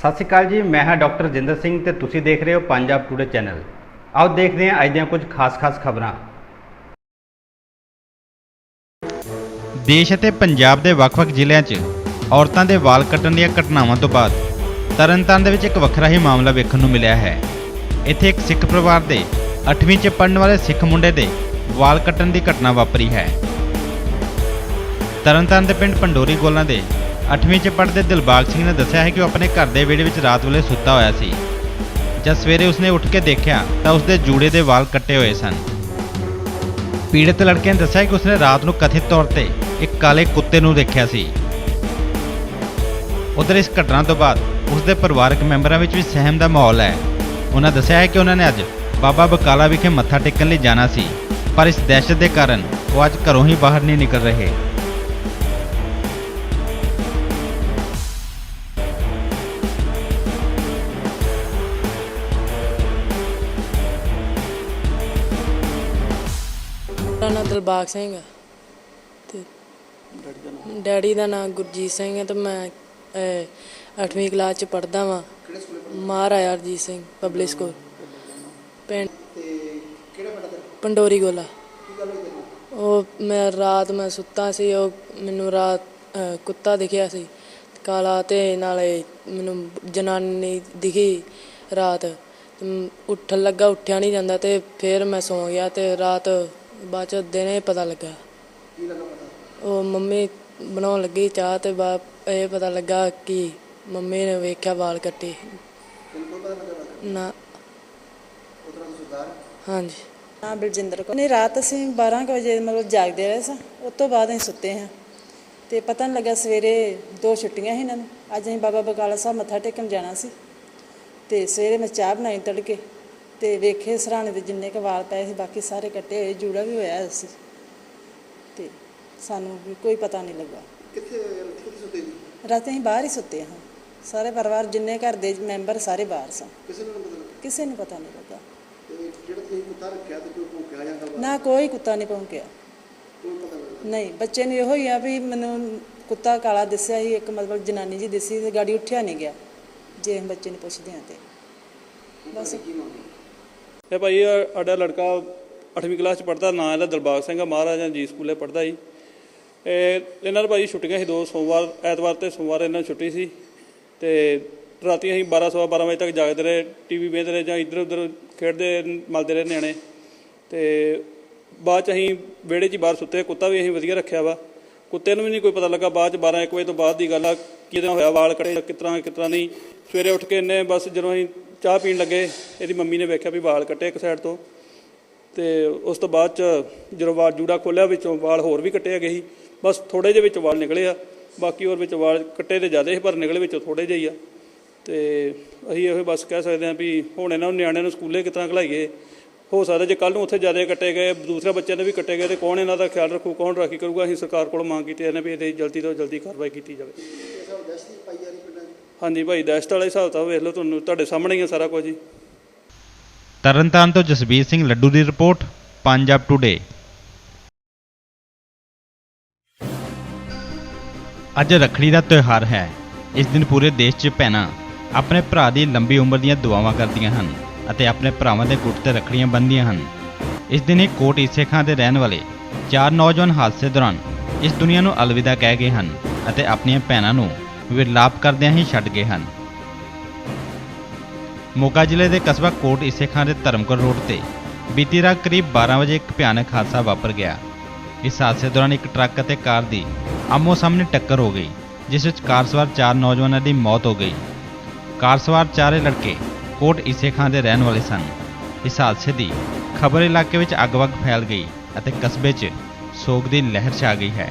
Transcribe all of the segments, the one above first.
ਸਤਿ ਸ਼੍ਰੀ ਅਕਾਲ ਜੀ, ਮੈਂ ਹਾਂ ਡਾਕਟਰ ਜਿੰਦਰ ਸਿੰਘ ਤੇ ਤੁਸੀਂ ਦੇਖ ਰਹੇ ਹੋ ਪੰਜਾਬ ਟੂਡੇ ਚੈਨਲ। ਆਓ ਦੇਖਦੇ ਹਾਂ ਅੱਜ ਦੀਆਂ ਕੁਝ ਖਾਸ-ਖਾਸ ਖਬਰਾਂ। ਦੇਸ਼ ਅਤੇ ਪੰਜਾਬ ਦੇ ਵੱਖ-ਵੱਖ ਜ਼ਿਲ੍ਹਿਆਂ 'ਚ ਔਰਤਾਂ ਦੇ ਵਾਲ ਕੱਟਣ ਦੀਆਂ ਘਟਨਾਵਾਂ ਤੋਂ ਬਾਅਦ ਤਰਨਤਾਰਨ ਦੇ ਵਿੱਚ ਇੱਕ ਵੱਖਰਾ ਹੀ ਮਾਮਲਾ ਵੇਖਣ ਨੂੰ ਮਿਲਿਆ ਹੈ। ਇੱਥੇ ਇੱਕ ਸਿੱਖ ਪਰਿਵਾਰ ਦੇ 8ਵੀਂ 'ਚ ਪੜਨ ਵਾਲੇ ਸਿੱਖ ਮੁੰਡੇ ਦੇ ਵਾਲ ਕੱਟਣ ਦੀ ਘਟਨਾ ਵਾਪਰੀ ਹੈ। ਤਰਨਤਾਰਨ ਦੇ ਪਿੰਡ ਪੰਡੋਰੀ ਗੋਲਾਂ ਦੇ 8ਵੀਂ 'ਚ ਪੜ੍ਹਦੇ ਦਿਲਬਾਗ ਸਿੰਘ ਨੇ ਦੱਸਿਆ ਹੈ ਕਿ ਉਹ ਆਪਣੇ ਘਰ ਦੇ ਵਿਹੜੇ ਵਿੱਚ ਰਾਤ ਵੇਲੇ ਸੁੱਤਾ ਹੋਇਆ ਸੀ। ਜਦ ਸਵੇਰੇ ਉਸਨੇ ਉੱਠ ਕੇ ਦੇਖਿਆ, ਤਾਂ ਉਸਦੇ ਜੂੜੇ ਦੇ ਵਾਲ ਕੱਟੇ ਹੋਏ ਸਨ। ਪੀੜਤ ਲੜਕੇ ਨੇ ਦੱਸਿਆ ਕਿ ਉਸਨੇ ਰਾਤ ਨੂੰ ਕਥਿਤ ਤੌਰ ਤੇ ਇੱਕ ਕਾਲੇ ਕੁੱਤੇ ਨੂੰ ਦੇਖਿਆ ਸੀ। ਉਧਰ ਇਸ ਘਟਨਾ ਤੋਂ ਬਾਅਦ ਉਸਦੇ ਪਰਿਵਾਰਕ ਮੈਂਬਰਾਂ ਵਿੱਚ ਵੀ ਸਹਿਮ ਦਾ ਮਾਹੌਲ ਹੈ। ਉਹਨਾਂ ਦੱਸਿਆ ਹੈ ਕਿ ਉਹਨਾਂ ਨੇ ਅੱਜ ਬਾਬਾ ਬਕਾਲਾ ਵਿਖੇ ਮੱਥਾ ਟੇਕਣ ਲਈ ਜਾਣਾ ਸੀ, ਪਰ ਇਸ ਦਹਿਸ਼ਤ ਦੇ ਕਾਰਨ ਉਹ ਅੱਜ ਘਰੋਂ ਹੀ ਬਾਹਰ ਨਹੀਂ ਨਿਕਲ ਰਹੇ। ਦਿਲਬਾਗ ਸਿੰਘ। ਆ ਤੇ ਡੈਡੀ ਦਾ ਨਾਮ? ਗੁਰਜੀਤ ਸਿੰਘ ਹੈ ਤੇ ਮੈਂ 8ਵੀਂ ਕਲਾਸ ਚ ਪੜਦਾ ਵਾਂ। ਮਹਾਰਾਜਾ ਰਣਜੀਤ ਸਿੰਘ ਪਬਲਿਕ ਸਕੂਲ ਪਿੰਡ ਪੰਡੋਰੀ ਗੋਲਾ। ਉਹ ਮੈਂ ਰਾਤ ਮੈਂ ਸੁੱਤਾ ਸੀ ਉਹ ਮੈਨੂੰ ਰਾਤ ਅਹ, ਕੁੱਤਾ ਦਿਖਿਆ ਸੀ। ਕਾਲਾ ਤੇ ਨਾਲੇ ਮੈਨੂੰ ਜਨਾਨੀ ਦਿਖੀ ਰਾਤ। ਤੇ ਮ- ਉੱਠਣ ਲੱਗਾ ਉੱਠਿਆ ਨਹੀਂ ਜਾਂਦਾ ਤੇ ਫਿਰ ਮੈਂ ਸੌਂ ਗਿਆ ਤੇ ਰਾਤ ਬਾਅਦ ਚ ਦਿਨੇ ਪਤਾ ਲੱਗਾ। ਉਹ ਮੰਮੀ ਬਣਾਉਣ ਲੱਗੀ ਚਾਹ ਤੇ ਬਾ, ਇਹ ਪਤਾ ਲੱਗਾ ਕਿ ਮੰਮੀ ਨੇ ਵੇਖਿਆ ਵਾਲ ਕੱਟੇ। ਨਾ। ਹਾਂਜੀ। ਨਾ ਬਲਜਿੰਦਰ ਕੌਰ। ਨਹੀਂ, ਰਾਤ ਅਸੀਂ 12 ਕੁ ਵਜੇ ਮਤਲਬ ਜਾਗਦੇ ਰਹੇ ਸਾਂ। ਉਸ ਤੋਂ ਬਾਅਦ ਅਸੀਂ ਸੁੱਤੇ ਹਾਂ। ਤੇ ਪਤਾ ਨਹੀਂ ਲੱਗਾ ਸਵੇਰੇ ਦੋ ਛੁੱਟੀਆਂ ਸੀ ਇਹਨਾਂ ਨੂੰ। ਅੱਜ ਅਸੀਂ ਬਾਬਾ ਬਕਾਲਾ ਸਾਹਿਬ ਮੱਥਾ ਟੇਕਣ ਜਾਣਾ ਸੀ। ਤੇ ਸਵੇਰੇ ਮੈਂ ਚਾਹ ਬਣਾਈ ਤੜਕੇ। ਤੇ ਵੇਖੇ ਸਰਾਣੇ ਦੇ ਜਿੰਨੇ ਕੁ ਵਾਲ ਪਏ ਸੀ ਬਾਕੀ ਸਾਰੇ ਕੱਟੇ ਹੋਏ ਜੂੜਾ ਵੀ ਹੋਇਆ ਸੀ। ਤੇ ਸਾਨੂੰ ਵੀ ਕੋਈ ਪਤਾ ਨਹੀਂ ਲੱਗਾ। ਕਿੱਥੇ ਕਿੱਥੇ ਸੁੱਤੇ ਜੀ? ਰਾਤੀ ਅਸੀਂ ਬਾਹਰ ਹੀ ਸੁੱਤੇ ਹਾਂ। ਸਾਰੇ ਪਰਿਵਾਰ ਜਿੰਨੇ ਘਰ ਦੇ ਮੈਂਬਰ ਸਾਰੇ ਬਾਹਰ ਸਨ ਕਿਸੇ ਨੂੰ ਪਤਾ ਲੱਗਿਆ ਕਿਸੇ ਨੂੰ ਪਤਾ ਨਹੀਂ ਲੱਗਾ। ਤੇ ਜਿਹੜਾ ਤੁਸੀਂ ਕੁੱਤਾ ਰੱਖਿਆ ਤੇ ਕੋਈ ਭੌਂਕਿਆ ਜਾਂਦਾ ਵਾ ਨਾ ਕੋਈ ਕੁੱਤਾ ਨਹੀਂ ਭੌਂਕਿਆ। ਨਹੀਂ ਬੱਚੇ ਨੂੰ ਇਹੋ ਹੀ ਆ ਵੀ ਮੈਨੂੰ ਕੁੱਤਾ ਕਾਲਾ ਦਿਸਿਆ ਸੀ ਇੱਕ ਮਤਲਬ ਜਨਾਨੀ ਜੀ ਦਿਸੀ ਤੇ ਗਾੜੀ ਉੱਠਿਆ ਨਹੀਂ ਗਿਆ। ਜੇ ਬੱਚੇ ਨੂੰ ਪੁੱਛਦੇ ਹਾਂ ਤੇ। ਬਸ ਕੀ ਮੰਗਦੇ ਇਹ ਭਾਈ ਇਹ ਸਾਡਾ ਲੜਕਾ 8ਵੀਂ ਕਲਾਸ ਚ ਪੜਦਾ ਨਾਂ ਇਹਦਾ ਦਿਲਬਾਗ ਸਿੰਘ ਆ, ਮਹਾਰਾਜਾ ਜੀ ਸਕੂਲੇ ਪੜਦਾ ਜੀ। ਇਹ ਇਹਨਾਂ ਦਾ ਭਾਈ ਛੁੱਟੀਆਂ ਸੀ ਦੋ, ਸੋਮਵਾਰ, ਐਤਵਾਰ ਤੇ ਸੋਮਵਾਰ ਇਹਨਾਂ ਨੂੰ ਛੁੱਟੀ ਸੀ। ਤੇ ਰਾਤੀ ਅਸੀਂ 12 ਸਵਾ 12 ਵਜੇ ਤੱਕ ਜਾਗਦੇ ਰਹੇ, ਟੀਵੀ ਵੇਖਦੇ ਰਹੇ ਜਾਂ ਇੱਧਰ ਉੱਧਰ ਖੇਡਦੇ ਮਲਦੇ ਰਹੇ ਨਿਆਣੇ। ਤੇ ਬਾਅਦ ਚ ਅਸੀਂ ਵਿਹੜੇ 'ਚ ਹੀ ਬਾਹਰ ਸੁੱਤੇ, ਕੁੱਤਾ ਵੀ ਅਸੀਂ ਵਧੀਆ ਰੱਖਿਆ ਵਾ। ਕੁੱਤੇ ਨੂੰ ਵੀ ਨਹੀਂ ਕੋਈ ਪਤਾ ਲੱਗਾ, ਬਾਅਦ ਚ 12 1 ਵਜੇ ਤੋਂ ਬਾਅਦ ਦੀ ਗੱਲ ਆ, ਕਿਦਾਂ ਹੋਇਆ, ਵਾਲ ਕਟੇ ਕਿਸ ਤਰ੍ਹਾਂ ਨਹੀਂ। ਸਵੇਰੇ ਉੱਠ ਕੇ ਇਹਨੇ ਬਸ ਜਦੋਂ ਅਸੀਂ ਚਾਹ ਪੀਣ ਲੱਗੇ, ਇਹਦੀ ਮੰਮੀ ਨੇ ਵੇਖਿਆ ਵੀ ਵਾਲ ਕੱਟੇ ਇੱਕ ਸਾਈਡ ਤੋਂ। ਤੇ ਉਸ ਤੋਂ ਬਾਅਦ ਚ ਜਦੋਂ ਵਾਲ ਜੂੜਾ ਖੋਲਿਆ, ਵਿੱਚੋਂ ਵਾਲ ਹੋਰ ਵੀ ਕੱਟੇ ਹੈਗੇ ਸੀ। ਬਸ ਥੋੜੇ ਜਿਹੇ ਵਿੱਚ ਵਾਲ ਨਿਕਲੇ ਆ, ਬਾਕੀ ਹੋਰ ਵਿੱਚ ਵਾਲ ਕੱਟੇ ਤੇ ਜ਼ਿਆਦਾ ਸੀ, ਪਰ ਨਿਕਲੇ ਵਿੱਚੋਂ ਥੋੜੇ ਜਿਹੇ ਆ। ਤੇ ਅਸੀਂ ਇਹੋ ਬਸ ਕਹਿ ਸਕਦੇ ਹਾਂ ਵੀ ਹੁਣ ਇਹਨਾਂ ਨੂੰ ਨਿਆਣਿਆਂ ਨੂੰ ਸਕੂਲੇ ਕਿਤਨਾ ਘਲਾਈਏ ਹੋ ਸਕਦਾ ਜੇ ਕੱਲ ਨੂੰ ਉੱਥੇ ਜ਼ਿਆਦਾ ਕੱਟੇ ਗਏ, ਦੂਸਰੇ ਬੱਚਿਆਂ ਦੇ ਵੀ ਕੱਟੇ ਗਏ, ਤੇ ਕੌਣ ਇਹਨਾਂ ਦਾ ਖਿਆਲ ਰੱਖੂ, ਕੌਣ ਰਾਖੀ ਕਰੂਗਾ? ਅਸੀਂ ਸਰਕਾਰ ਕੋਲ ਮੰਗ ਕੀਤੀ ਇਹਨੇ ਵੀ ਇਹਦੇ ਜਲਦੀ ਤੋਂ ਜਲਦੀ ਕਾਰਵਾਈ ਕੀਤੀ ਜਾਵੇ ਇਹ ਸਭ ਦਸਤੀ ਪਾਈ ਜਾ ਰਹੀ ਪਿੰਡਾਂ 'ਚ ਹਾਂਜੀ ਭਾਈ ਦਹਿਸ਼ਤ ਵਾਲੇ ਹਿਸਾਬ ਤਾਂ ਵੇਖ ਲਓ ਤੁਹਾਨੂੰ, ਤੁਹਾਡੇ ਸਾਹਮਣੇ ਹੀ ਆ ਸਾਰਾ ਕੁਝ ਜੀ ਤਰਨਤਾਰਨ ਤੋਂ ਜਸਬੀਰ ਸਿੰਘ ਲੱਡੂ ਦੀ ਰਿਪੋਰਟ, ਪੰਜਾਬ ਟੁਡੇ ਅੱਜ ਰੱਖੜੀ ਦਾ ਤਿਉਹਾਰ ਹੈ। ਇਸ ਦਿਨ ਪੂਰੇ ਦੇਸ਼ 'ਚ ਭੈਣਾਂ ਆਪਣੇ ਭਰਾ ਦੀ ਲੰਬੀ ਉਮਰ ਦੀਆਂ ਦੁਆਵਾਂ ਕਰਦੀਆਂ ਹਨ ਅਤੇ ਆਪਣੇ ਭਰਾਵਾਂ ਦੇ ਗੁੱਟ ਤੇ ਰੱਖੜੀਆਂ ਬੰਨ੍ਹਦੀਆਂ ਹਨ। ਇਸ ਦਿਨ ਹੀ ਕੋਟ ਈਸੇ ਖਾਂ ਦੇ ਰਹਿਣ ਵਾਲੇ ਚਾਰ ਨੌਜਵਾਨ ਹਾਦਸੇ ਦੌਰਾਨ ਇਸ ਦੁਨੀਆ ਨੂੰ ਅਲਵਿਦਾ ਕਹਿ ਗਏ ਹਨ ਅਤੇ ਆਪਣੀਆਂ ਭੈਣਾਂ ਨੂੰ ਵਿਰਲਾਪ ਕਰਦਿਆਂ ਹੀ ਛੱਡ ਗਏ ਹਨ। ਮੋਗਾ ਜ਼ਿਲ੍ਹੇ ਦੇ ਕਸਬਾ ਕੋਟ ਇਸੇ ਖਾਂ ਦੇ ਧਰਮਕੋਟ ਰੋਡ ਤੇ ਬੀਤੀ ਰਾਤ ਕਰੀਬ 12 ਵਜੇ ਇੱਕ ਭਿਆਨਕ ਹਾਦਸਾ ਵਾਪਰ ਗਿਆ। ਇਸ ਹਾਦਸੇ ਦੌਰਾਨ ਇੱਕ ਟਰੱਕ ਅਤੇ ਕਾਰ ਦੀ ਆਮੋ ਸਾਹਮਣੇ ਟੱਕਰ ਹੋ ਗਈ, ਜਿਸ ਵਿੱਚ ਕਾਰ ਸਵਾਰ ਚਾਰ ਨੌਜਵਾਨਾਂ ਦੀ ਮੌਤ ਹੋ ਗਈ। ਕਾਰ ਸਵਾਰ ਚਾਰੇ ਲੜਕੇ ਕੋਟ ਇਸੇ ਖਾਂ ਦੇ ਰਹਿਣ ਵਾਲੇ ਸਨ। ਇਸ ਹਾਦਸੇ ਦੀ ਖਬਰ ਇਲਾਕੇ ਵਿੱਚ ਅੱਗ-ਵੱਗ ਫੈਲ ਗਈ ਅਤੇ ਕਸਬੇ 'ਚ ਸੋਗ ਦੀ ਲਹਿਰ ਛਾ ਗਈ ਹੈ।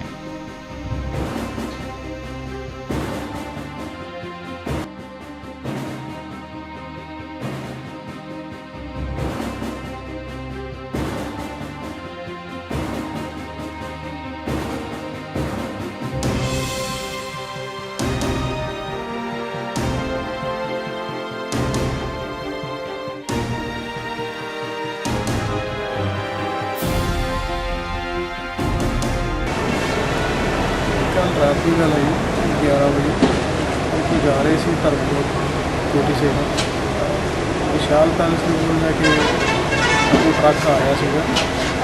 ਰਾਤ ਦੀ ਗੱਲ ਹੈ ਜੀ 11 ਵਜੇ ਅਸੀਂ ਜਾ ਰਹੇ ਸੀ ਧਰਮਕੋਟ ਛੋਟੀ ਸੇਵਾ। ਵਿਸ਼ਾਲ ਪੈਲਸ ਕੋਲ ਜਾ ਕੇ ਉਹ ਟਰੱਕ ਆ ਰਿਹਾ ਸੀਗਾ।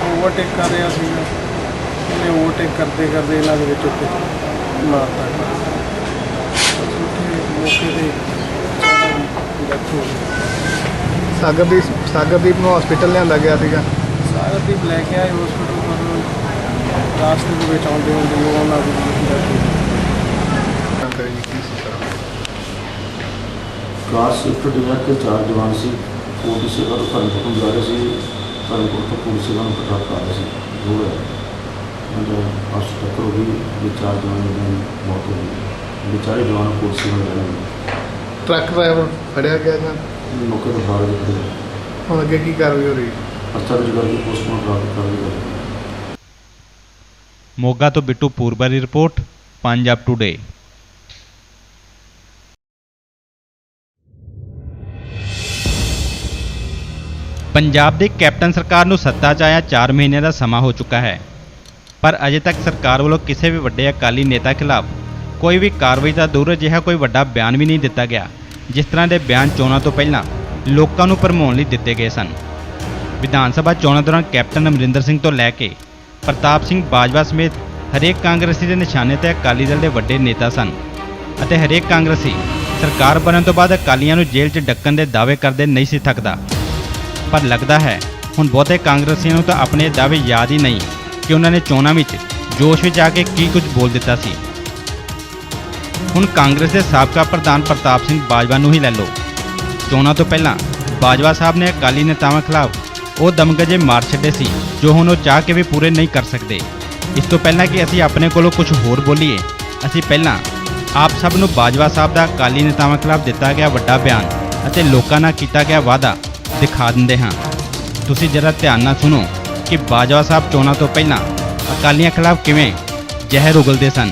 ਓਵਰਟੇਕ ਕਰ ਰਿਹਾ ਸੀਗਾ। ਉਹਨੇ ਓਵਰਟੇਕ ਕਰਦੇ ਕਰਦੇ ਇਹਨਾਂ ਦੇ ਵਿੱਚ ਉੱਤੇ ਮਾਰਤਾ। ਮੌਕੇ ਤੇ ਡੈਥ ਹੋ ਗਈ। ਸਾਗਰਦੀਪ ਸਾਗਰਦੀਪ ਨੂੰ ਹਸਪੀਟਲ ਲਿਆਂਦਾ ਗਿਆ ਸੀਗਾ। ਸਾਗਰਦੀਪ ਲੈ ਕੇ ਆਏ ਹਸਪੀਟਲ ਰਾਸਤੇ ਦੇ ਵਿੱਚ ਆਉਂਦੇ ਹੁੰਦੇ ਉਹ ਉਹਨਾਂ ਦੀ death ਹੋ ਗਈ ਜਾਣਕਾਰੀ ਜੀ ਕੀ ਸੀ। ਸਰ ਕਾਰ ਸ਼ਿਫਟ ਡਿਜ਼ਾਇਰ ਕੇ ਚਾਰ ਜਵਾਨ ਸੀ ਕੋਟੀ ਸੇਵਾ ਤੋਂ ਧਰਮਕੋਟ ਨੂੰ ਜਾ ਰਹੇ ਸੀ ਧਰਮਕੋਟ ਤੋਂ ਕੋਟੀ ਸੇਵਾ ਨੂੰ ਟਰੱਕ ਆ ਰਿਹਾ ਸੀ ਰੋਡ ਹੈ। ਅੰਦਰ ਅਸ ਟੱਕਰ ਹੋ ਗਈ ਵੀ ਚਾਰ ਜਵਾਨ ਦੀ ਮੌਤ ਹੋ ਗਈ ਵਿਚਾਰੇ ਜਵਾਨ ਕੋਟੀ ਸੇਵਾ ਲੈ ਰਹੇ ਟਰੱਕ ਡਰਾਈਵਰ ਫੜਿਆ ਗਿਆ ਜਾਂ ਨੇ? ਮੌਕੇ ਤੋਂ ਬਾਹਰ ਨਿਕਲੇ। ਹੁਣ ਅੱਗੇ ਕੀ ਕਾਰਵਾਈ ਹੋ ਰਹੀ? ਹੈ ਰੁਜੂ ਕਰਕੇ ਪੋਸਟਮਾਰਟਮ ਕਰਾ ਦਿੱਤਾ ਮੋਗਾ ਤੋਂ ਬਿੱਟੂ ਪੂਰਬਾ ਦੀ ਰਿਪੋਰਟ, ਪੰਜਾਬ ਟੁਡੇ ਪੰਜਾਬ ਦੇ ਕੈਪਟਨ ਸਰਕਾਰ ਨੂੰ ਸੱਤਾ 'ਚ ਆਇਆ 4 ਮਹੀਨਿਆਂ ਦਾ ਸਮਾਂ ਹੋ ਚੁੱਕਾ ਹੈ। ਪਰ ਅਜੇ ਤੱਕ ਸਰਕਾਰ ਵੱਲੋਂ ਕਿਸੇ ਵੀ ਵੱਡੇ ਅਕਾਲੀ ਨੇਤਾ ਖਿਲਾਫ ਕੋਈ ਵੀ ਕਾਰਵਾਈ ਦਾ ਦੂਰ ਅਜਿਹਾ ਕੋਈ ਵੱਡਾ ਬਿਆਨ ਵੀ ਨਹੀਂ ਦਿੱਤਾ ਗਿਆ, ਜਿਸ ਤਰ੍ਹਾਂ ਦੇ ਬਿਆਨ ਚੋਣਾਂ ਤੋਂ ਪਹਿਲਾਂ ਲੋਕਾਂ ਨੂੰ ਭਰਮਾਉਣ ਲਈ ਦਿੱਤੇ ਗਏ ਸਨ। ਵਿਧਾਨ ਸਭਾ ਚੋਣਾਂ ਦੌਰਾਨ ਕੈਪਟਨ ਅਮਰਿੰਦਰ ਸਿੰਘ ਤੋਂ ਲੈ ਕੇ ਪ੍ਰਤਾਪ ਸਿੰਘ ਬਾਜਵਾ ਸਮੇਤ ਹਰੇਕ ਕਾਂਗਰਸੀ ਦੇ ਨਿਸ਼ਾਨੇ ਤੇ ਅਕਾਲੀ ਦਲ ਦੇ ਵੱਡੇ ਨੇਤਾ ਸਨ ਅਤੇ ਹਰੇਕ ਕਾਂਗਰਸੀ ਸਰਕਾਰ ਬਣਨ ਤੋਂ ਬਾਅਦ ਅਕਾਲੀਆਂ ਨੂੰ ਜੇਲ੍ਹ 'ਚ ਡੱਕਣ ਦੇ ਦਾਅਵੇ ਕਰਦੇ ਨਹੀਂ ਸੀ ਥੱਕਦਾ। ਪਰ ਲੱਗਦਾ ਹੈ, ਹੁਣ ਬਹੁਤੇ ਕਾਂਗਰਸੀਆਂ ਨੂੰ ਤਾਂ ਆਪਣੇ ਦਾਅਵੇ ਯਾਦ ਹੀ ਨਹੀਂ ਕਿ ਉਹਨਾਂ ਨੇ ਚੋਣਾਂ ਵਿੱਚ ਜੋਸ਼ ਵਿੱਚ ਆ ਕੇ ਕੀ ਕੁਝ ਬੋਲ ਦਿੱਤਾ ਸੀ। ਹੁਣ ਕਾਂਗਰਸ ਦੇ ਸਾਬਕਾ ਪ੍ਰਧਾਨ ਪ੍ਰਤਾਪ ਸਿੰਘ ਬਾਜਵਾ ਨੂੰ ਹੀ ਲੈ ਲਓ। ਚੋਣਾਂ ਤੋਂ ਪਹਿਲਾਂ ਬਾਜਵਾ ਸਾਹਿਬ ਨੇ ਅਕਾਲੀ ਨੇਤਾਵਾਂ ਖਿਲਾਫ ਉਹ ਦਮਗਜੇ ਮਾਰ ਛੱਡੇ ਸੀ, ਜੋ ਹੁਣ ਉਹ ਚਾਹ ਕੇ ਵੀ ਪੂਰੇ ਨਹੀਂ ਕਰ ਸਕਦੇ। ਇਸ ਤੋਂ ਪਹਿਲਾਂ ਕਿ ਅਸੀਂ ਆਪਣੇ ਕੋਲੋਂ ਕੁਝ ਹੋਰ ਬੋਲੀਏ, ਅਸੀਂ ਪਹਿਲਾਂ ਆਪ ਸਭ ਨੂੰ ਬਾਜਵਾ ਸਾਹਿਬ ਦਾ ਅਕਾਲੀ ਨੇਤਾਵਾਂ ਖਿਲਾਫ ਦਿੱਤਾ ਗਿਆ ਵੱਡਾ ਬਿਆਨ ਅਤੇ ਲੋਕਾਂ ਨਾਲ ਕੀਤਾ ਗਿਆ ਵਾਅਦਾ ਦਿਖਾ ਦਿੰਦੇ ਹਾਂ। ਤੁਸੀਂ ਜਰਾ ਧਿਆਨ ਨਾਲ ਸੁਣੋ ਕਿ ਬਾਜਵਾ ਸਾਹਿਬ ਚੋਣਾਂ ਤੋਂ ਪਹਿਲਾਂ ਅਕਾਲੀਆਂ ਖਿਲਾਫ ਕਿਵੇਂ ਜ਼ਹਿਰ ਉਗਲਦੇ ਸਨ।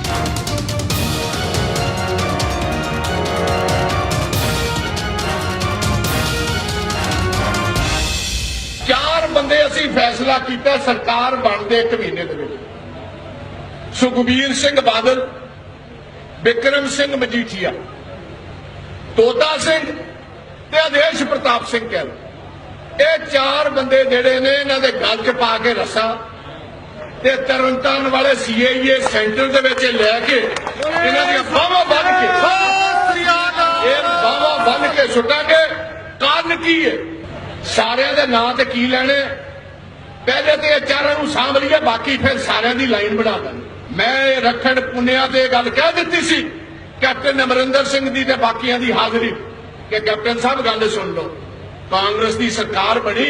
ਅਸੀਂ ਫੈਸਲਾ ਕੀਤਾ ਸਰਕਾਰ ਬਣਦੇ ਇੱਕ ਮਹੀਨੇ ਦੇ ਵਿੱਚ। ਸੁਖਬੀਰ ਸਿੰਘ ਬਾਦਲ ਵਿਕਰਮ ਸਿੰਘ ਮਜੀਠੀਆ ਤੋਤਾ ਸਿੰਘ ਤੇ ਆਦੇਸ਼ ਪ੍ਰਤਾਪ ਸਿੰਘ ਕਹਿਲ ਇਹ ਚਾਰ ਬੰਦੇ ਜਿਹੜੇ ਨੇ ਇਹਨਾਂ ਦੇ ਗਲ 'ਚ ਪਾ ਕੇ ਰੱਸਾ ਤੇ ਤਰਨਤਾਰਨ ਵਾਲੇ ਸੀਆਈਏ ਸੈਂਟਰ ਦੇ ਵਿੱਚ ਲੈ ਕੇ ਇਹਨਾਂ ਦੀਆਂ ਬਾਹਾਂ ਬੰਨ ਕੇ ਇਹ ਬਾਹਾਂ ਬੰਨ ਕੇ ਸੁੱਟਾਂਗੇ। ਕਾਰਨ ਕੀ ਹੈ? ਸਾਰਿਆਂ ਦੇ ਨਾਂ ਤੇ ਕੀ ਲੈਣੇ ਪਹਿਲੇ ਤੇ ਚਾਰਾਂ ਨੂੰ ਸਾਂਭ ਲਈਏ, ਬਾਕੀ ਫਿਰ ਸਾਰਿਆਂ ਦੀ ਲਾਈਨ ਬਣਾ ਦਾਂਗੇ। ਮੈਂ ਇਹ ਪੁੰਨਿਆ ਤੇ ਗੱਲ ਕਹਿ ਦਿੱਤੀ ਸੀ, ਕੈਪਟਨ ਅਮਰਿੰਦਰ ਸਿੰਘ ਦੀ ਤੇ ਬਾਕੀਆਂ ਦੀ ਹਾਜ਼ਰੀ। ਕਿ ਕੈਪਟਨ ਸਾਹਿਬ, ਗੱਲ ਸੁਣ ਲਓ। ਕਾਂਗਰਸ ਦੀ ਸਰਕਾਰ ਬਣੀ,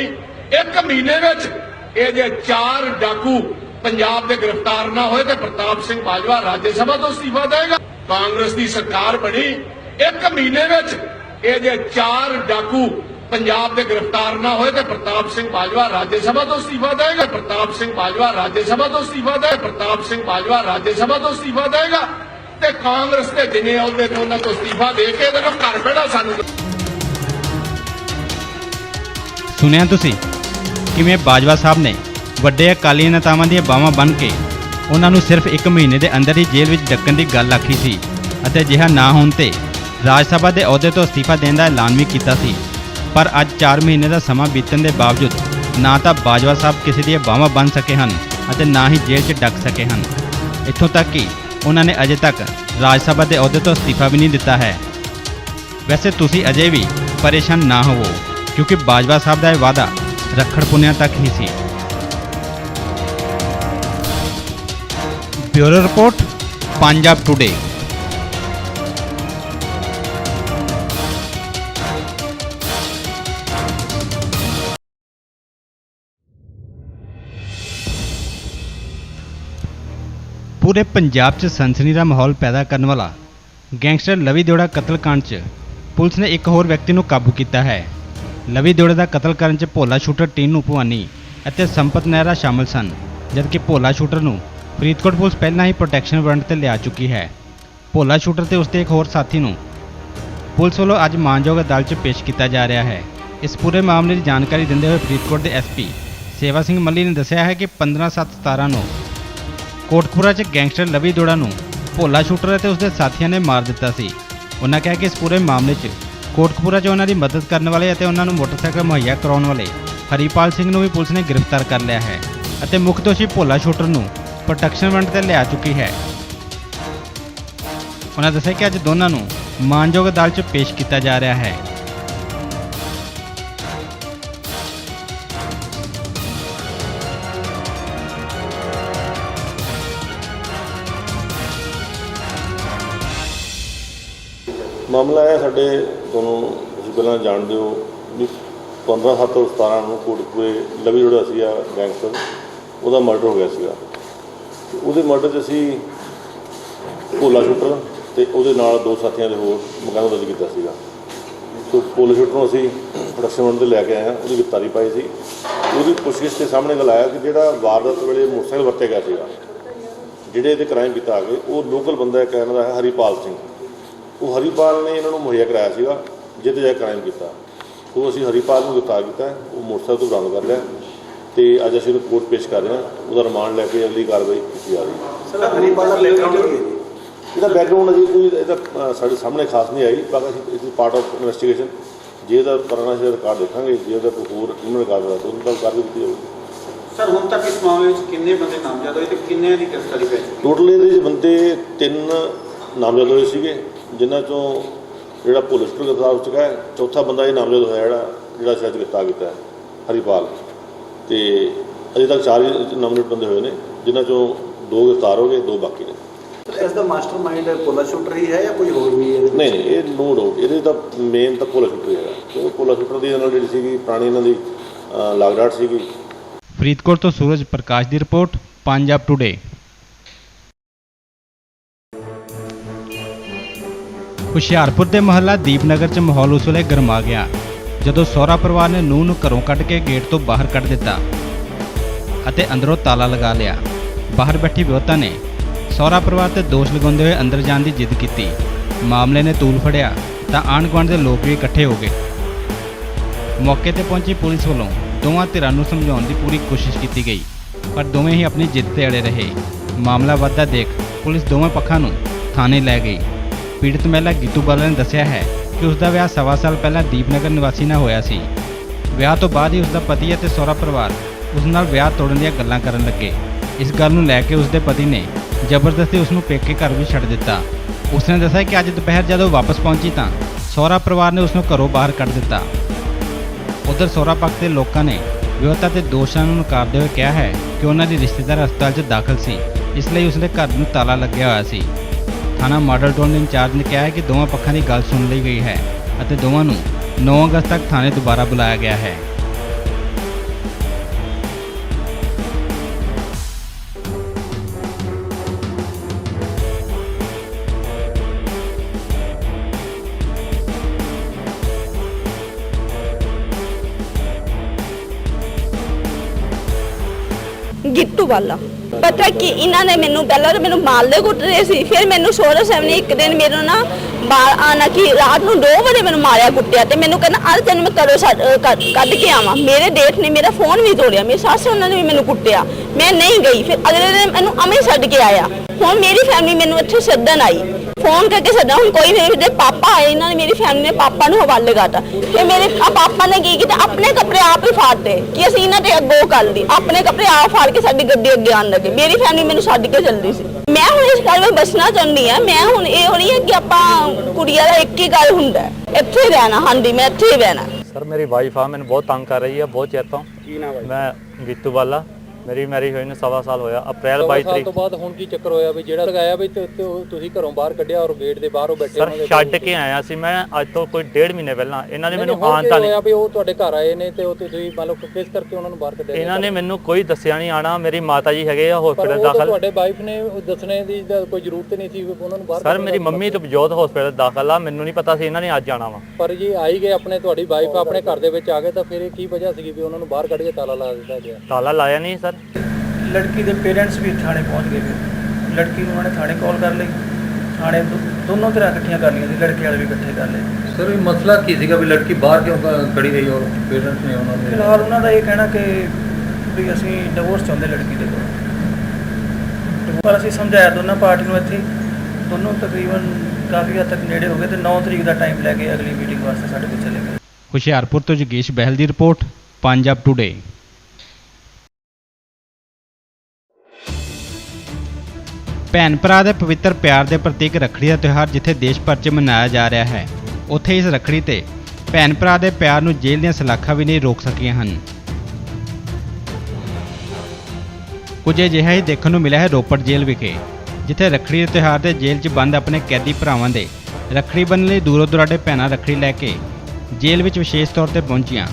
ਇੱਕ ਮਹੀਨੇ ਵਿੱਚ ਇਹ ਜੇ ਚਾਰ ਡਾਕੂ ਪੰਜਾਬ ਦੇ ਗ੍ਰਿਫਤਾਰ ਨਾ ਹੋਏ ਤੇ ਪ੍ਰਤਾਪ ਸਿੰਘ ਬਾਜਵਾ ਰਾਜ ਸਭਾ ਤੋਂ ਅਸਤੀਫਾ ਦੇਗਾ ਕਾਂਗਰਸ ਦੀ ਸਰਕਾਰ ਬਣੀ, ਇੱਕ ਮਹੀਨੇ ਵਿੱਚ ਇਹ ਜੇ ਚਾਰ ਡਾਕੂ ਪੰਜਾਬ ਦੇ ਗ੍ਰਿਫਤਾਰ ਨਾ ਹੋਏ ਤੇ ਪ੍ਰਤਾਪ ਸਿੰਘ ਬਾਜਵਾ ਰਾਜ ਸਭਾ ਤੋਂ ਅਸਤੀਫਾ ਦੇਗਾ ਪ੍ਰਤਾਪ ਸਿੰਘ ਬਾਜਵਾ ਰਾਜ ਸਭਾ ਤੋਂ ਅਸਤੀਫਾ ਦੇ ਪ੍ਰਤਾਪ ਸਿੰਘ ਬਾਜਵਾ ਰਾਜ ਸਭਾ ਤੋਂ ਅਸਤੀਫਾ ਦੇਗਾ ਤੇ ਕਾਂਗਰਸ ਦੇ ਜਿੰਨੇ ਅਹੁਦੇ ਨੇ ਉਹਨਾਂ ਤੋਂ ਅਸਤੀਫਾ ਦੇ ਕੇ ਇਹਨਾਂ ਨੂੰ ਘਰ ਬੈਠਾ ਸਾਨੂੰ। ਸੁਣਿਆ ਤੁਸੀਂ? ਕਿਵੇਂ ਬਾਜਵਾ ਸਾਹਿਬ ਨੇ ਵੱਡੇ ਅਕਾਲੀ ਨੇਤਾਵਾਂ ਦੀਆਂ ਬਾਹਾਂ ਬੰਨ੍ਹ ਕੇ ਉਹਨਾਂ ਨੂੰ ਸਿਰਫ 1 ਮਹੀਨੇ ਦੇ ਅੰਦਰ ਹੀ ਜੇਲ੍ਹ ਵਿੱਚ ਡੱਕਣ ਦੀ ਗੱਲ ਆਖੀ ਸੀ ਅਤੇ ਅਜਿਹਾ ਨਾ ਹੋਣ ਤੇ ਰਾਜ ਸਭਾ ਦੇ ਅਹੁਦੇ ਤੋਂ ਅਸਤੀਫਾ ਦੇਣ ਦਾ ਐਲਾਨ ਵੀ ਕੀਤਾ ਸੀ। ਪਰ ਅੱਜ 4 ਮਹੀਨੇ ਦਾ ਸਮਾਂ ਬੀਤਣ ਦੇ ਬਾਵਜੂਦ ਨਾ ਤਾਂ ਬਾਜਵਾ ਸਾਹਿਬ ਕਿਸੇ ਦੀਆਂ ਬਾਹਾਂ ਬੰਨ੍ਹ ਸਕੇ ਹਨ ਅਤੇ ਨਾ ਹੀ ਜੇਲ੍ਹ 'ਚ ਡੱਕ ਸਕੇ ਹਨ। ਇੱਥੋਂ ਤੱਕ ਕਿ ਉਹਨਾਂ ਨੇ ਅਜੇ ਤੱਕ ਰਾਜ ਸਭਾ ਦੇ ਅਹੁਦੇ ਤੋਂ ਅਸਤੀਫਾ ਵੀ ਨਹੀਂ ਦਿੱਤਾ ਹੈ। ਵੈਸੇ ਤੁਸੀਂ ਅਜੇ ਵੀ ਪਰੇਸ਼ਾਨ ਨਾ ਹੋਵੋ, ਕਿਉਂਕਿ ਬਾਜਵਾ ਸਾਹਿਬ ਦਾ ਇਹ ਵਾਅਦਾ ਰੱਖੜ ਪੁੰਨਿਆ ਤੱਕ ਹੀ ਸੀ। Bureau report, Punjab today. ਪੂਰੇ ਪੰਜਾਬ 'ਚ ਸਨਸਨੀ ਦਾ ਮਾਹੌਲ ਪੈਦਾ ਕਰਨ ਵਾਲਾ ਗੈਂਗਸਟਰ ਲਵੀ ਦਿਓੜਾ ਕਤਲकांड 'ਚ ਪੁਲਿਸ ਨੇ ਇੱਕ ਹੋਰ ਵਿਅਕਤੀ ਨੂੰ ਕਾਬੂ ਕੀਤਾ ਹੈ। ਲਵੀ ਦਿਓੜੇ ਦਾ ਕਤਲ ਕਰਨ 'ਚ ਭੋਲਾ ਸ਼ੂਟਰ ਟੀਨੂ ਭਵਾਨੀ ਅਤੇ ਸੰਪਤ ਨਹਿਰਾ ਸ਼ਾਮਲ ਸਨ, ਜਦਕਿ ਭੋਲਾ ਸ਼ੂਟਰ ਨੂੰ ਫਰੀਦਕੋਟ ਪੁਲਿਸ ਪਹਿਲਾਂ ਹੀ ਪ੍ਰੋਟੈਕਸ਼ਨ ਵਾਰੰਟ ਤੇ ਲਿਆ ਚੁੱਕੀ ਹੈ। ਭੋਲਾ ਸ਼ੂਟਰ ਤੇ ਉਸਦੇ ਇੱਕ ਹੋਰ ਸਾਥੀ ਨੂੰ ਪੁਲਿਸ ਵੱਲੋਂ ਅੱਜ ਮਾਨਯੋਗ ਅਦਾਲਤ 'ਚ ਪੇਸ਼ ਕੀਤਾ ਜਾ ਰਿਹਾ ਹੈ। ਇਸ ਪੂਰੇ ਮਾਮਲੇ ਦੀ ਜਾਣਕਾਰੀ ਦਿੰਦੇ ਹੋਏ ਫਰੀਦਕੋਟ ਦੇ ਐਸਪੀ ਸੇਵਾ ਸਿੰਘ ਮੱਲੀ ਨੇ ਦੱਸਿਆ ਹੈ ਕਿ 15/7/17 ਨੂੰ ਕੋਟਖੂਰਾ 'ਚ ਗੈਂਗਸਟਰ ਲਵੀ ਦੋੜਾ ਨੂੰ ਭੋਲਾ ਸ਼ੂਟਰ ਅਤੇ ਉਸਦੇ ਸਾਥੀਆਂ ਨੇ ਮਾਰ ਦਿੱਤਾ ਸੀ। ਉਹਨਾਂ ਕਿਹਾ ਕਿ ਇਸ ਪੂਰੇ ਮਾਮਲੇ 'ਚ ਕੋਟਖੂਰਾ 'ਚ ਉਹਨਾਂ ਦੀ ਮਦਦ ਕਰਨ ਵਾਲੇ ਅਤੇ ਉਹਨਾਂ ਨੂੰ ਮੋਟਰਸਾਈਕਲ ਮੁਹੱਈਆ ਕਰਾਉਣ ਵਾਲੇ ਹਰੀਪਾਲ ਸਿੰਘ ਨੂੰ ਵੀ ਪੁਲਿਸ ਨੇ ਗ੍ਰਿਫਤਾਰ ਕਰ ਲਿਆ ਹੈ ਅਤੇ ਮੁੱਖ ਦੋਸ਼ੀ ਭੋਲਾ ਸ਼ੂਟਰ ਨੂੰ ਪ੍ਰੋਟੈਕਸ਼ਨ ਵਾਰੰਟ ਤੇ ਲਿਆ ਚੁੱਕੀ ਹੈ। ਉਹਨਾਂ ਦੱਸਿਆ ਕਿ ਅੱਜ ਦੋਨਾਂ ਨੂੰ ਮਾਨਯੋਗ ਅਦਾਲਤ 'ਚ ਪੇਸ਼ ਕੀਤਾ ਜਾ ਰਿਹਾ ਹੈ। ਮਾਮਲਾ ਹੈ, ਸਾਡੇ ਤੁਹਾਨੂੰ ਤੁਸੀਂ ਪਹਿਲਾਂ ਜਾਣਦੇ ਹੋ ਵੀ 15 ਸੱਤ ਤੋਂ 17 ਨੂੰ ਕੋਟਕਪੂਰੇ ਲਵੀ ਜਿਹੜਾ ਸੀਗਾ ਗੈਂਗਸਟਰ ਉਹਦਾ ਮਰਡਰ ਹੋ ਗਿਆ ਸੀਗਾ। ਉਹਦੇ ਮਰਡਰ 'ਚ ਅਸੀਂ ਭੋਲਾ ਸ਼ੂਟਰ ਤੇ ਉਹਦੇ ਨਾਲ ਦੋ ਸਾਥੀਆਂ ਦੇ ਹੋਰ ਮੁਕੱਦਮਾ ਦਰਜ ਕੀਤਾ ਸੀਗਾ। ਸੋ ਭੋਲਾ ਸ਼ੂਟਰ ਨੂੰ ਅਸੀਂ ਪ੍ਰੋਡਕਸ਼ਨ ਵੰਡ ਤੇ ਲੈ ਕੇ ਆਏ ਹਾਂ। ਉਹਦੀ ਗ੍ਰਿਫਤਾਰੀ ਪਾਈ ਸੀ। ਉਹਦੀ ਪੁੱਛਗਿੱਛ ਦੇ ਸਾਹਮਣੇ ਗੱਲ ਆਇਆ ਕਿ ਜਿਹੜਾ ਵਾਰਦਾਤ ਵੇਲੇ ਮੋਟਰਸਾਈਕਲ ਵਰਤਿਆ ਗਿਆ ਸੀਗਾ, ਜਿਹੜੇ ਇਹਦੇ ਕ੍ਰਾਈਮ ਕੀਤਾ ਆ ਗਏ ਉਹ ਲੋਕਲ ਬੰਦਾ ਇੱਕ ਇਹਨਾਂ ਦਾ ਹੈ ਹਰੀਪਾਲ ਸਿੰਘ। ਉਹ ਹਰੀਪਾਲ ਨੇ ਇਹਨਾਂ ਨੂੰ ਮੁਹੱਈਆ ਕਰਾਇਆ ਸੀਗਾ ਜਿਹਦੇ ਜਾ ਕ੍ਰਾਈਮ ਕੀਤਾ ਸੋ ਅਸੀਂ ਹਰੀਪਾਲ ਨੂੰ ਗ੍ਰਿਫਤਾਰ ਕੀਤਾ। ਉਹ ਮੋਟਰਸਾਈਕਲ ਤੋਂ ਬਰਾਮਦ ਕਰ ਲਿਆ ਤੇ ਅੱਜ ਅਸੀਂ ਉਹਨੂੰ ਕੋਰਟ ਪੇਸ਼ ਕਰ ਰਹੇ ਹਾਂ ਉਹਦਾ ਰਿਮਾਂਡ ਲੈ ਕੇ ਅਗਲੀ ਕਾਰਵਾਈ ਕੀਤੀ ਜਾ ਰਹੀ ਹੈ ਸਰ ਹਰੀਪਾਲ ਦਾ ਬੈਕਗ੍ਰਾਉਂਡ ਕੀ ਹੈ? ਇਹਦਾ ਬੈਕਗ੍ਰਾਉਂਡ ਅਜੇ ਕੋਈ ਇਹਦਾ ਸਾਡੇ ਸਾਹਮਣੇ ਖਾਸ ਨਹੀਂ ਆਈ ਬਾਕੀ ਇਸ ਪਾਰਟ ਆਫ ਇਨਵੈਸਟੀਗੇਸ਼ਨ ਜੇ ਇਹਦਾ ਪੁਰਾਣਾ ਜਿਹੜਾ ਰਿਕਾਰਡ ਦੇਖਾਂਗੇ ਜੇ ਉਹਦਾ ਕੋਈ ਹੋਰ ਕ੍ਰਿਮੀਨਲ ਰਿਕਾਰਡ ਹੋਇਆ ਤਾਂ ਉਹਨੂੰ ਕਾਰਵਾਈ ਕੀਤੀ ਜਾਊਗੀ ਸਰ ਹੁਣ ਤੱਕ ਇਸ ਮਾਮਲੇ ਵਿੱਚ ਕਿੰਨੇ ਬੰਦੇ ਨਾਮਜ਼ਦ ਹੋਏ ਤੇ ਕਿੰਨੇ ਦੀ ਗ੍ਰਿਫਤਾਰੀ ਪੈ ਚੁੱਕੀ ਟੋਟਲ ਇਹਦੇ ਵਿੱਚ ਬੰਦੇ ਤਿੰਨ ਨਾਮਜ਼ਦ ਹੋਏ ਸੀਗੇ ਜਿਨ੍ਹਾਂ ਚੋਂ ਜਿਹੜਾ ਪੁਲਿਸ ਤੋਂ ਗ੍ਰਿਫਤਾਰ ਹੋ ਚੁੱਕਾ ਹੈ ਚੌਥਾ ਬੰਦਾ ਇਹ ਨਾਮਜ਼ਦ ਹੋਇਆ ਜਿਹੜਾ ਜਿਹੜਾ ਸ਼ਾਇਦ ਗ੍ਰਿਫਤਾਰ ਕੀਤਾ ਹੈ ਹਰੀਪਾਲ। ਤੇ ਅਜੇ ਤੱਕ ਚਾਰ ਹੀ ਨਾਮਜ਼ਦ ਬੰਦੇ ਹੋਏ ਨੇ ਜਿਨ੍ਹਾਂ ਚੋਂ ਦੋ ਗ੍ਰਿਫਤਾਰ ਹੋ ਗਏ ਦੋ ਬਾਕੀ ਨੇ। ਇਸ ਦਾ ਮਾਸਟਰਮਾਈਂਡ ਪੋਲਾ ਸ਼ੂਟਰ ਹੀ ਹੈ ਜਾਂ ਕੋਈ ਹੋਰ ਵੀ ਹੈ? ਨਹੀਂ ਨਹੀਂ ਇਹ ਨੋ ਡਾਊਟ ਇਹਦੇ ਤਾਂ ਮੇਨ ਤਾਂ ਪੁਲਿਸ ਸ਼ੂਟਰ ਹੈਗਾ ਕਿਉਂਕਿ ਪੁਲਿਸ ਸ਼ੂਟਰ ਦੀ ਨਾਲ ਜਿਹੜੀ ਸੀਗੀ ਪੁਰਾਣੀ ਇਹਨਾਂ ਦੀ ਅ, ਲਾਗਡਾਟ ਸੀਗੀ। ਫਰੀਦਕੋਟ ਤੋਂ ਸੂਰਜ ਪ੍ਰਕਾਸ਼ ਦੀ ਰਿਪੋਰਟ ਪੰਜਾਬ ਟੁਡੇ ਹੁਸ਼ਿਆਰਪੁਰ ਦੇ ਮਹੱਲਾ ਦੀਪਨਗਰ 'ਚ ਮਾਹੌਲ ਉਸ ਵੇਲੇ ਗਰਮਾ ਗਿਆ, ਜਦੋਂ ਸਹੁਰਾ ਪਰਿਵਾਰ ਨੇ ਨੂੰਹ ਨੂੰ ਘਰੋਂ ਕੱਢ ਕੇ ਗੇਟ ਤੋਂ ਬਾਹਰ ਕੱਢ ਦਿੱਤਾ ਅਤੇ ਅੰਦਰੋਂ ਤਾਲਾ ਲਗਾ ਲਿਆ। ਬਾਹਰ ਬੈਠੀ ਵਿਆਹੁਤਾ ਨੇ ਸਹੁਰਾ ਪਰਿਵਾਰ ਤੇ ਦੋਸ਼ ਲਗਾਉਂਦੇ ਹੋਏ ਅੰਦਰ ਜਾਣ ਦੀ ਜਿੱਦ ਕੀਤੀ। ਮਾਮਲੇ ਨੇ ਤੂਲ ਫੜਿਆ ਤਾਂ ਆਂਢ ਗੁਆਂਢ ਦੇ ਲੋਕ ਵੀ ਇਕੱਠੇ ਹੋ ਗਏ। ਮੌਕੇ ਤੇ ਪਹੁੰਚੀ ਪੁਲਿਸ ਵੱਲੋਂ ਦੋਵਾਂ ਧਿਰਾਂ ਨੂੰ ਸਮਝਾਉਣ ਦੀ ਪੂਰੀ ਕੋਸ਼ਿਸ਼ ਕੀਤੀ ਗਈ, ਪਰ ਦੋਵੇਂ ਹੀ ਆਪਣੀ ਜਿੱਦ ਤੇ ਅੜੇ ਰਹੇ। ਮਾਮਲਾ ਵੱਧਦਾ ਦੇਖ ਪੁਲਿਸ ਦੋਵਾਂ ਪੱਖਾਂ ਨੂੰ ਥਾਣੇ ਲੈ ਗਈ। ਪੀੜਤ ਮਹਿਲਾ ਗੀਤੂ ਬਾਲਾ ਨੇ ਦੱਸਿਆ ਹੈ ਕਿ ਉਸ ਦਾ ਵਿਆਹ ਸਵਾ ਸਾਲ ਪਹਿਲਾਂ ਦੀਪਨਗਰ ਨਿਵਾਸੀ ਨਾਲ ਹੋਇਆ ਸੀ। ਵਿਆਹ ਤੋਂ ਬਾਅਦ ਹੀ ਉਸ ਦਾ ਪਤੀ ਅਤੇ ਸਹੁਰਾ ਪਰਿਵਾਰ ਉਸ ਨਾਲ ਵਿਆਹ ਤੋੜਨ ਦੀਆਂ ਗੱਲਾਂ ਕਰਨ ਲੱਗੇ। ਇਸ ਗੱਲ ਨੂੰ ਲੈ ਕੇ ਉਸ ਦੇ ਪਤੀ ਨੇ ਜ਼ਬਰਦਸਤੀ ਉਸ ਨੂੰ ਪੇਕੇ ਘਰ ਵੀ ਛੱਡ ਦਿੱਤਾ। ਉਸ ਨੇ ਦੱਸਿਆ ਕਿ ਅੱਜ ਦੁਪਹਿਰ ਜਦੋਂ ਵਾਪਸ ਪਹੁੰਚੀ ਤਾਂ ਸਹੁਰਾ ਪਰਿਵਾਰ ਨੇ ਉਸ ਨੂੰ ਘਰੋਂ ਬਾਹਰ ਕੱਢ ਦਿੱਤਾ। ਉਧਰ ਸਹੁਰਾ ਪੱਖ ਦੇ ਲੋਕਾਂ ਨੇ ਵਿਆਹੁਤਾ ਤੇ ਦੋਸ਼ਾਂ ਨੂੰ ਨਕਾਰਦੇ ਹੋਏ ਕਿਹਾ ਹੈ ਕਿ ਉਹਨਾਂ ਦੀ ਰਿਸ਼ਤੇਦਾਰ ਹਸਪਤਾਲ 'ਚ ਦਾਖਲ ਸੀ। ਇਸ ਲਈ ਉਸਦੇ ਘਰ ਨੂੰ ਤਾਲਾ ਲੱਗਿਆ ਹੋਇਆ ਸੀ। ਥਾਣਾ ਮਾਡਲ ਟਾਊਨ ਦੇ ਇੰਚਾਰਜ ਨੇ ਕਿਹਾ ਹੈ ਕਿ ਦੋਵਾਂ ਪੱਖਾਂ ਦੀ ਗੱਲ ਸੁਣ ਲਈ ਗਈ ਹੈ ਅਤੇ ਦੋਵਾਂ ਨੂੰ 9 ਅਗਸਤ ਤੱਕ ਥਾਣੇ ਦੁਬਾਰਾ ਬੁਲਾਇਆ ਗਿਆ ਹੈ। ਗਿੱਟੂ ਵਾਲਾ। ਪਤਾ ਕਿ ਇਹਨਾਂ ਨੇ ਮੈਨੂੰ ਪਹਿਲਾਂ ਤਾਂ ਮੈਨੂੰ ਮਾਲ ਦੇ ਕੁੱਟ ਰਹੇ ਸੀ, ਫਿਰ ਮੈਨੂੰ ਸੋਹਰਾ ਸਾਹਿਬ ਨੇ ਇੱਕ ਦਿਨ ਮੈਨੂੰ ਨਾ ਬਾਹਰ ਆਣਾ ਕਿ ਰਾਤ ਨੂੰ 2 ਵਜੇ ਮੈਨੂੰ ਮਾਰਿਆ ਕੁੱਟਿਆ ਤੇ ਮੈਨੂੰ ਕਹਿੰਦਾ, ਅੱਜ ਤੈਨੂੰ ਮੈਂ ਕਰੋ ਕੱਢ ਕੇ ਆਵਾਂ। ਮੇਰੇ ਡੇਟ ਨੇ ਮੇਰਾ ਫੋਨ ਵੀ ਤੋੜਿਆ, ਮੇਰੀ ਸੱਸ ਉਹਨਾਂ ਨੇ ਵੀ ਮੈਨੂੰ ਕੁੱਟਿਆ। ਮੈਂ ਨਹੀਂ ਗਈ, ਫਿਰ ਅਗਲੇ ਦਿਨ ਮੈਨੂੰ ਅਮੇ ਛੱਡ ਕੇ ਆਇਆ। ਹੁਣ ਮੇਰੀ ਫੈਮਿਲੀ ਮੈਨੂੰ ਇੱਥੇ ਸੱਦਣ ਆਈ। ਫੋਨ ਕਰਕੇ ਸੱਦਾ ਹੁਣ ਕੋਈ ਮੇਰੇ ਦੇ ਪਾਪਾ ਆਏ ਇਹਨਾਂ ਨੇ ਮੇਰੀ ਫੈਮਿਲੀ ਨੇ ਪਾਪਾ ਨੂੰ ਹਵਾਲੇ ਕਰਤਾ। ਤੇ ਮੇਰੇ ਆ ਪਾਪਾ ਨੇ ਕੀ ਕੀਤਾ? ਆਪਣੇ ਕੱਪੜੇ ਆਪ ਹੀ ਫਾੜਤੇ ਕਿ ਅਸੀਂ ਇਹਨਾਂ ਤੇ ਅੱਗੋਂ ਕਰ ਲਈ ਆਪਣੇ ਕੱਪੜੇ ਆਪ ਫਾੜ ਕੇ ਸਾਡੀ ਗੱਡੀ ਅੱਗੇ ਆਣ ਲੱਗੇ। ਮੇਰੀ ਫੈਮਿਲੀ ਮੈਨੂੰ ਛੱਡ ਕੇ ਚੱਲਦੀ ਸੀ। ਮੈਂ ਹੁਣ ਇਸ ਘਰ ਵਿੱਚ ਬਸਣਾ ਚਾਹੁੰਦੀ ਆ ਮੈਂ ਹੁਣ ਇਹ ਹੋ ਰਹੀ ਹੈ ਕਿ ਆਪਾਂ ਕੁੜੀਆਂ ਦਾ ਇੱਕ ਹੀ ਗੱਲ ਹੁੰਦਾ ਇੱਥੇ ਹੀ ਰਹਿਣਾ ਹਾਂਜੀ ਮੈਂ ਇੱਥੇ ਹੀ ਰਹਿਣਾ। ਸਰ ਮੇਰੀ ਵਾਈਫ ਆ ਮੈਨੂੰ ਬਹੁਤ ਤੰਗ ਕਰ ਰਹੀ ਹੈ ਬਹੁਤ ਚਿਰ ਤੋਂ। ਕੀ ਨਾਮ ਹੈ? ਮੈਂ ਗੀਤੂ ਵਾਲਾ ਮੇਰੀ ਮੈਰਿਜ ਹੋਈ ਨੂੰ ਸਵਾ ਸਾਲ ਹੋਇਆ ਅਪ੍ਰੈਲ 22 ਤਰੀਕ। ਤੋਂ ਬਾਅਦ ਹੁਣ ਕੀ ਚੱਕਰ ਹੋਇਆ ਵੀ ਜਿਹੜਾ ਲਗਾਇਆ ਵੀ ਤੇ- ਤੇ ਉਹ ਤੁਸੀਂ ਘਰੋਂ ਬਾਹਰ ਕੱਢਿਆ ਔਰ ਗੇਟ ਦੇ ਬਾਹਰੋਂ ਬੈਠੇ ਸਰ ਛੱਡ ਕੇ ਆਇਆ ਸੀ ਮੈਂ ਅੱਜ ਤੋਂ ਕੋਈ ਡੇਢ ਮਹੀਨੇ ਪਹਿਲਾਂ ਇਹਨਾਂ ਨੇ ਮੈਨੂੰ ਹੁਣ ਆਉਣ ਕੀ ਤਾਂ ਨਹੀਂ ਹੋਇਆ ਵੀ ਉਹ ਤੁਹਾਡੇ ਘਰ ਆਏ ਨੇ ਤੇ ਉਹ ਤੁਸੀਂ ਮੰਨ ਲਓ ਕਿਸ ਕਰਕੇ ਉਹਨਾਂ ਨੂੰ ਬਾਹਰ ਕੱਢਿਆ? ਇਹਨਾਂ ਨੇ ਮੈਨੂੰ ਕੋਈ ਦੱਸਿਆ ਨਹੀਂ ਆਣਾ ਮੇਰੀ ਮਾਤਾ ਜੀ ਹੈਗੇ ਆ ਪਰ ਹਸਪੀਟਲ ਉਹ ਤਾਂ ਦਾਖਲ। ਤੁਹਾਡੇ ਵਾਈਫ ਨੇ ਉਹ ਦੱਸਣੇ ਦੀ ਤਾਂ ਕੋਈ ਜ਼ਰੂਰਤ ਨਹੀਂ ਸੀ ਵੀ ਉਹਨਾਂ ਨੂੰ ਬਾਹਰ ਸਰ ਮੇਰੀ ਮੰਮੀ ਤੇ ਬਜੋਤ ਹਸਪੀਟਲ ਦਾਖਲ ਆ ਮੈਨੂੰ ਨਹੀਂ ਪਤਾ ਸੀ ਇਹਨਾਂ ਨੇ ਅੱਜ ਆਣਾ ਵਾ। ਪਰ ਜੀ ਆਈ ਗਏ ਆਪਣੇ ਤੁਹਾਡੀ ਵਾਈਫ ਆਪਣੇ ਘਰ ਦੇ ਵਿੱਚ ਆ ਗਏ ਤਾਂ ਫਿਰ ਇਹ ਕੀ ਵਜ੍ਹਾ ਸੀਗੀ ਵੀ ਉਹਨਾਂ ਨੂੰ ਬਾਹਰ ਕੱਢ ਕੇ ਤਾਲਾ ਲਾ ਦਿੱਤਾ ਗਿਆ? ਤਾਲਾ ਲਾਇਆ ਨਹੀਂ ਸਰ ਲੜਕੀ ਦੇ ਪੇਰੈਂਟਸ ਵੀ ਥਾਣੇ ਪਹੁੰਚ ਗਏ ਫਿਰ। ਲੜਕੀ ਨੂੰ ਉਹਨਾਂ ਨੇ ਥਾਣੇ ਕਾਲ ਕਰ ਲਈ। ਥਾਣੇ ਦੋ- ਦੋਨੋਂ ਧਿਰਾਂ ਇਕੱਠੀਆਂ ਕਰ ਲਈਆਂ ਸੀ ਲੜਕੇ ਵਾਲੇ ਵੀ ਇਕੱਠੇ ਕਰ ਲਏ। ਸਰ ਇਹ ਮਸਲਾ ਕੀ ਸੀਗਾ ਵੀ ਲੜਕੀ ਬਾਹਰ ਕਿਉਂ ਕ- ਖੜੀ ਰਹੀ ਔਰ ਪੇਰੈਂਟਸ ਨੇ ਉਹਨਾਂ ਦੇ ਫਿਲਹਾਲ ਉਹਨਾਂ ਦਾ ਇਹ ਕਹਿਣਾ ਕਿ ਵੀ ਅਸੀਂ ਡਿਵੋਰਸ ਚਾਹੁੰਦੇ ਲੜਕੀ ਦੇ ਕੋਲ। ਪਰ ਅਸੀਂ ਸਮਝਾਇਆ ਦੋਨਾਂ ਪਾਰਟੀ ਨੂੰ ਇੱਥੇ। ਦੋਨੋਂ ਤਕਰੀਬਨ ਕਾਫੀ ਹੱਦ ਤੱਕ ਨੇੜੇ ਹੋ ਗਏ ਤੇ 9 ਤਰੀਕ ਦਾ ਟਾਈਮ ਲੈ ਕੇ ਅਗਲੀ ਮੀਟਿੰਗ ਵਾਸਤੇ ਸਾਡੇ ਕੋਲ ਚਲੇ ਗਏ। ਹੁਸ਼ਿਆਰਪੁਰ ਤੋਂ ਜਗੇਸ਼ ਬਹਿਲ ਦੀ ਰਿਪੋਰਟ ਪੰਜਾਬ ਟੁਡੇ ਭੈਣ ਭਰਾ ਦੇ ਪਵਿੱਤਰ ਪਿਆਰ ਦੇ ਪ੍ਰਤੀਕ ਰੱਖੜੀ ਦਾ ਤਿਉਹਾਰ ਜਿੱਥੇ ਦੇਸ਼ ਭਰ 'ਚ ਮਨਾਇਆ ਜਾ ਰਿਹਾ ਹੈ, ਉੱਥੇ ਇਸ ਰੱਖੜੀ ਤੇ ਭੈਣ ਭਰਾ ਦੇ ਪਿਆਰ ਨੂੰ ਜੇਲ੍ਹ ਦੀਆਂ ਸਲਾਖਾਂ ਵੀ ਨਹੀਂ ਰੋਕ ਸਕੀਆਂ ਹਨ। ਕੁਝ ਅਜਿਹਾ ਹੀ ਦੇਖਣ ਨੂੰ ਮਿਲਿਆ ਹੈ ਰੋਪੜ ਜੇਲ੍ਹ ਵਿਖੇ, ਜਿੱਥੇ ਰੱਖੜੀ ਦੇ ਤਿਉਹਾਰ ਤੇ ਜੇਲ੍ਹ 'ਚ ਬੰਦ ਆਪਣੇ ਕੈਦੀ ਭਰਾਵਾਂ ਦੇ ਰੱਖੜੀ ਬੰਨ੍ਹਣ ਲਈ ਦੂਰੋਂ ਦੁਰਾਡੇ ਭੈਣਾਂ ਰੱਖੜੀ ਲੈ ਕੇ ਜੇਲ੍ਹ ਵਿੱਚ ਵਿਸ਼ੇਸ਼ ਤੌਰ ਤੇ ਪਹੁੰਚੀਆਂ।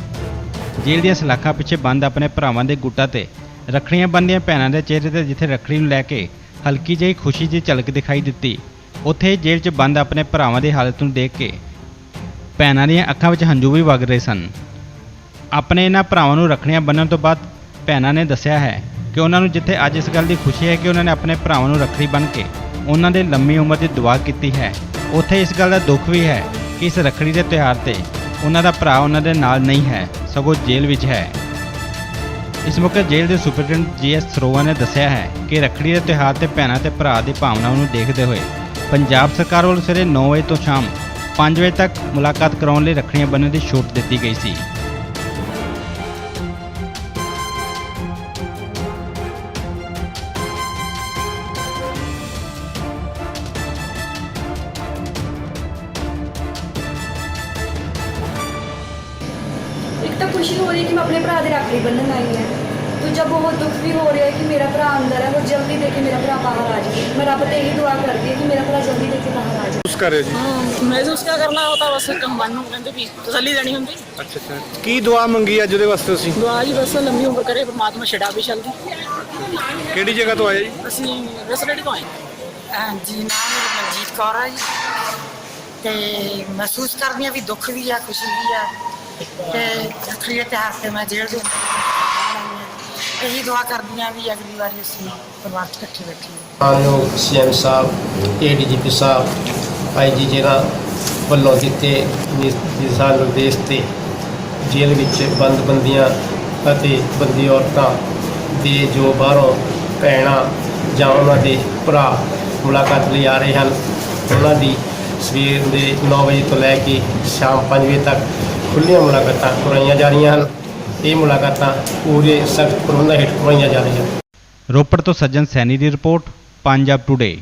ਜੇਲ੍ਹ ਦੀਆਂ ਸਲਾਖਾਂ ਪਿੱਛੇ ਬੰਦ ਆਪਣੇ ਭਰਾਵਾਂ ਦੇ ਗੁੱਟਾਂ ਤੇ ਰੱਖੜੀਆਂ ਬੰਨ੍ਹਦੀਆਂ ਭੈਣਾਂ ਦੇ ਚਿਹਰੇ ਤੇ ਜਿੱਥੇ ਰੱਖੜੀ ਨੂੰ ਲੈ ਕੇ ਹਲਕੀ ਜਿਹੀ ਖੁਸ਼ੀ ਦੀ ਝਲਕ ਦਿਖਾਈ ਦਿੱਤੀ। ਉੱਥੇ ਜੇਲ੍ਹ 'ਚ ਬੰਦ ਆਪਣੇ ਭਰਾਵਾਂ ਦੀ ਹਾਲਤ ਨੂੰ ਦੇਖ ਕੇ ਭੈਣਾਂ ਦੀਆਂ ਅੱਖਾਂ ਵਿੱਚ ਹੰਝੂ ਵੀ ਵਗ ਰਹੇ ਸਨ। ਆਪਣੇ ਇਹਨਾਂ ਭਰਾਵਾਂ ਨੂੰ ਰੱਖੜੀਆਂ ਬੰਨ੍ਹਣ ਤੋਂ ਬਾਅਦ ਭੈਣਾਂ ਨੇ ਦੱਸਿਆ ਹੈ ਕਿ ਉਹਨਾਂ ਨੂੰ ਜਿੱਥੇ ਅੱਜ ਇਸ ਗੱਲ ਦੀ ਖੁਸ਼ੀ ਹੈ ਕਿ ਉਹਨਾਂ ਨੇ ਆਪਣੇ ਭਰਾਵਾਂ ਨੂੰ ਰੱਖੜੀ ਬੰਨ੍ਹ ਕੇ ਉਹਨਾਂ ਦੇ ਲੰਮੀ ਉਮਰ ਦੀ ਦੁਆ ਕੀਤੀ ਹੈ। ਉੱਥੇ ਇਸ ਗੱਲ ਦਾ ਦੁੱਖ ਵੀ ਹੈ ਕਿ ਇਸ ਰੱਖੜੀ ਦੇ ਤਿਉਹਾਰ ਤੇ ਉਹਨਾਂ ਦਾ ਭਰਾ ਉਹਨਾਂ ਦੇ ਨਾਲ ਨਹੀਂ ਹੈ, ਸਗੋਂ ਜੇਲ੍ਹ ਵਿੱਚ ਹੈ। ਇਸ ਮੌਕੇ ਜੇਲ੍ਹ ਦੇ ਸੁਪਰਡੈਂਟ ਜੀਐਸ ਸਰੋਵਾ ਨੇ ਦੱਸਿਆ ਹੈ ਕਿ ਰੱਖੜੀ ਦੇ ਤਿਉਹਾਰ ਤੇ ਭੈਣਾਂ ਤੇ ਭਰਾ ਦੀ ਭਾਵਨਾਵਾਂ ਨੂੰ ਦੇਖਦੇ ਹੋਏ ਪੰਜਾਬ ਸਰਕਾਰ ਵੱਲੋਂ ਸਵੇਰੇ 9 ਵਜੇ ਤੋਂ ਸ਼ਾਮ 5 ਵਜੇ ਤੱਕ ਮੁਲਾਕਾਤ ਕਰਾਉਣ ਲਈ ਰੱਖੜੀਆਂ ਬੰਨ੍ਹਣ ਦੀ ਛੂਟ ਦਿੱਤੀ ਗਈ ਸੀ। ਤਾਂ ਖੁਸ਼ੀ ਹੋ ਰਹੀ ਹੈ ਕਿ ਮੈਂ ਆਪਣੇ ਭਰਾ ਦੇ ਰੱਖੜੀ ਬੰਨ੍ਹਣ ਆਈ ਹਾਂ। ਦੂਜਾ ਬਹੁਤ ਦੁੱਖ ਵੀ ਹੋ ਰਿਹਾ ਹੈ ਕਿ ਮੇਰਾ ਭਰਾ ਅੰਦਰ ਹੈ ਉਹ ਜਲਦੀ ਦੇ ਕੇ ਮੇਰਾ ਭਰਾ ਬਾਹਰ ਆ ਜਾਵੇ। ਮੈਂ ਰੱਬ ਤੇ ਇਹੀ ਦੁਆ ਕਰਦੀ ਹਾਂ ਕਿ ਮੇਰਾ ਭਰਾ ਜਲਦੀ ਦੇ ਕੇ ਬਾਹਰ ਆ ਜਾਵੇ। ਉਸ ਕਰਿਓ ਜੀ? ਮਹਿਸੂਸ ਕਿਆ ਕਰਨਾ ਹੋਤਾ ਬਸ ਕੰਬਾਨ ਨੂੰ ਕਹਿੰਦੇ ਵੀ ਤਸੱਲੀ ਦੇਣੀ ਹੁੰਦੀ। ਅੱਛਾ ਅੱਛਾ। ਕੀ ਦੁਆ ਮੰਗੀ ਅੱਜ ਉਹਦੇ ਵਾਸਤੇ ਤੁਸੀਂ? ਦੁਆ ਜੀ ਬਸ ਲੰਮੀ ਉਮਰ ਕਰੇ ਪਰਮਾਤਮਾ ਛੜਾ ਵੀ ਜਲਦੀ ਕਿਹੜੀ ਜਗ੍ਹਾ ਤੋਂ ਆਏ ਜੀ? ਅਸੀਂ ਰੈਸਟੋਰੈਂਟ ਤੋਂ ਆਏ। ਹਾਂਜੀ ਨਾਮ ਮੇਰਾ ਮਨਜੀਤ ਕੌਰ ਹੈ ਜੀ। ਤੇ ਮਹਿਸੂਸ ਕਰਦੀ ਹਾਂ ਵੀ ਦੁੱਖ ਵੀ ਆ ਖੁਸ਼ੀ ਵੀ ਆ। ਤੇ ਰੱਖੜੀ ਦੇ ਤਿਉਹਾਰ ਮੈਂ ਜੇਲ੍ਹ ਦੇ ਇਹੀ ਦੁਆ ਕਰਦੀ ਵੀ ਅਗਲੀ ਵਾਰੀ ਅਸੀਂ ਪਰਿਵਾਰ 'ਚ ਇਕੱਠੇ ਬੈਠੀਏ। ਮਾਨਯੋਗ ਸੀਐਮ ਸਾਹਿਬ ਏਡੀਜੀਪੀ ਸਾਹਿਬ ਆਈਜੀ ਜਿਹੜਾ ਵੱਲੋਂ ਦਿੱਤੇ ਦਿਸ਼ਾ ਨਿਰਦੇਸ਼ ਤੇ ਜੇਲ੍ਹ ਵਿੱਚ ਬੰਦ ਬੰਦੀਆਂ ਅਤੇ ਬੰਦੀ ਔਰਤਾਂ ਦੇ ਜੋ ਬਾਹਰੋਂ ਭੈਣਾਂ ਜਾਂ ਉਹਨਾਂ ਦੇ ਭਰਾ ਮੁਲਾਕਾਤ ਲਈ ਆ ਰਹੇ ਹਨ, ਉਹਨਾਂ ਦੀ ਸਵੇਰ ਦੇ 9 ਵਜੇ ਤੋਂ ਲੈ ਕੇ ਸ਼ਾਮ 5 ਵਜੇ ਤੱਕ ਖੁੱਲ੍ਹੀਆਂ ਮੁਲਾਕਾਤਾਂ ਕਰਵਾਈਆਂ ਜਾ ਰਹੀਆਂ ਹਨ। ਇਹ ਮੁਲਾਕਾਤਾਂ ਪੂਰੇ ਸਖਤ ਪ੍ਰਬੰਧਾਂ ਹੇਠ ਕਰਵਾਈਆਂ ਜਾ ਰਹੀਆਂ। ਹਨ ਰੋਪੜ ਤੋਂ ਸੱਜਣ ਸੈਣੀ ਦੀ ਰਿਪੋਰਟ, ਪੰਜਾਬ ਟੁਡੇ